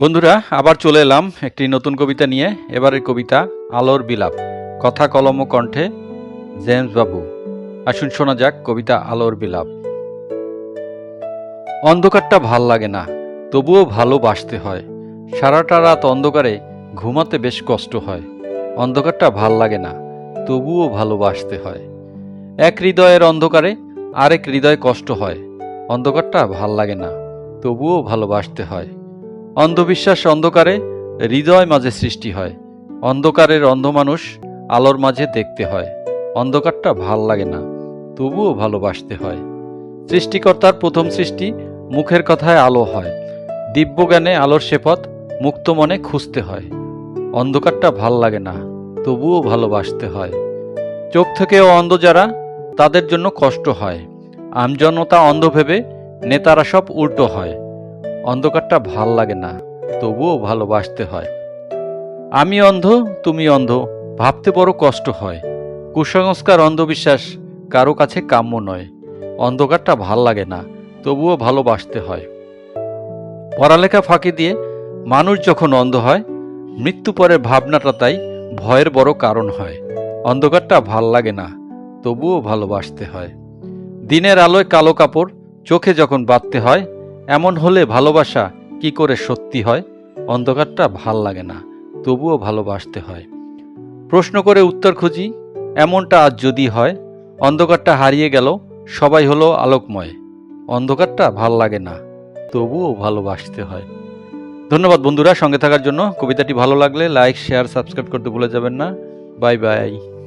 বন্ধুরা, আবার চলে এলাম একটি নতুন কবিতা নিয়ে। এবারের কবিতা, আলোর বিলাপ। কথা কলম কণ্ঠে, জেমস বাবু। আসুন শোনা যাক কবিতা আলোর বিলাপ। অন্ধকারটা ভালো লাগে না, তবুও ভালোবাসতে হয়। সারাটা রাত অন্ধকারে ঘুমাতে বেশ কষ্ট হয়। অন্ধকারটা ভালো লাগে না, তবুও ভালোবাসতে হয়। এক হৃদয়ের অন্ধকারে আরেক হৃদয় কষ্ট হয়। অন্ধকারটা ভালো লাগে না, তবুও ভালোবাসতে হয়। অন্ধবিশ্বাস অন্ধকারে হৃদয় মাঝে সৃষ্টি হয়। অন্ধকারের অন্ধ মানুষ আলোর মাঝে দেখতে হয়। অন্ধকারটা ভালো লাগে না, তবুও ভালোবাসতে হয়। সৃষ্টিকর্তার প্রথম সৃষ্টি মুখের কথায় আলো হয়। দিব্যজ্ঞানে আলোর শেপথ মুক্ত মনে খুঁজতে হয়। অন্ধকারটা ভালো লাগে না, তবুও ভালোবাসতে হয়। চোখ থেকেও অন্ধ যারা, তাদের জন্য কষ্ট হয়। আমজনতা অন্ধ ভেবে নেতারা সব উল্টো হয়। অন্ধকারটা ভালো লাগে না, তবুও ভালোবাসতে হয়। আমি অন্ধ, তুমি অন্ধ, ভাবতে বড় কষ্ট হয়। কুসংস্কার, অন্ধবিশ্বাস কারও কাছে কাম্য নয়। অন্ধকারটা ভালো লাগে না, তবুও ভালোবাসতে হয়। পড়ালেখা ফাঁকি দিয়ে মানুষ যখন অন্ধ হয়, মৃত্যু পরে ভাবনাটা তাই ভয়ের বড় কারণ হয়। অন্ধকারটা ভালো লাগে না, তবুও ভালোবাসতে হয়। দিনের আলোয় কালো কাপড় চোখে যখন বাঁধতে হয় এমন হলে ভালোবাসা কি করে সত্যি হয়? অন্ধকারটা ভালো লাগে না, তবুও ভালোবাসতে হয়। প্রশ্ন করে উত্তর খুঁজি, এমনটা আজ যদি হয়, অন্ধকারটা হারিয়ে গেল, সবাই হলো আলোকময়। অন্ধকারটা ভালো লাগে না, তবুও ভালোবাসতে হয়। ধন্যবাদ বন্ধুরা সঙ্গে থাকার জন্য। কবিতাটি ভালো লাগলে লাইক, শেয়ার, সাবস্ক্রাইব করতে ভুলে যাবেন না। Bye bye.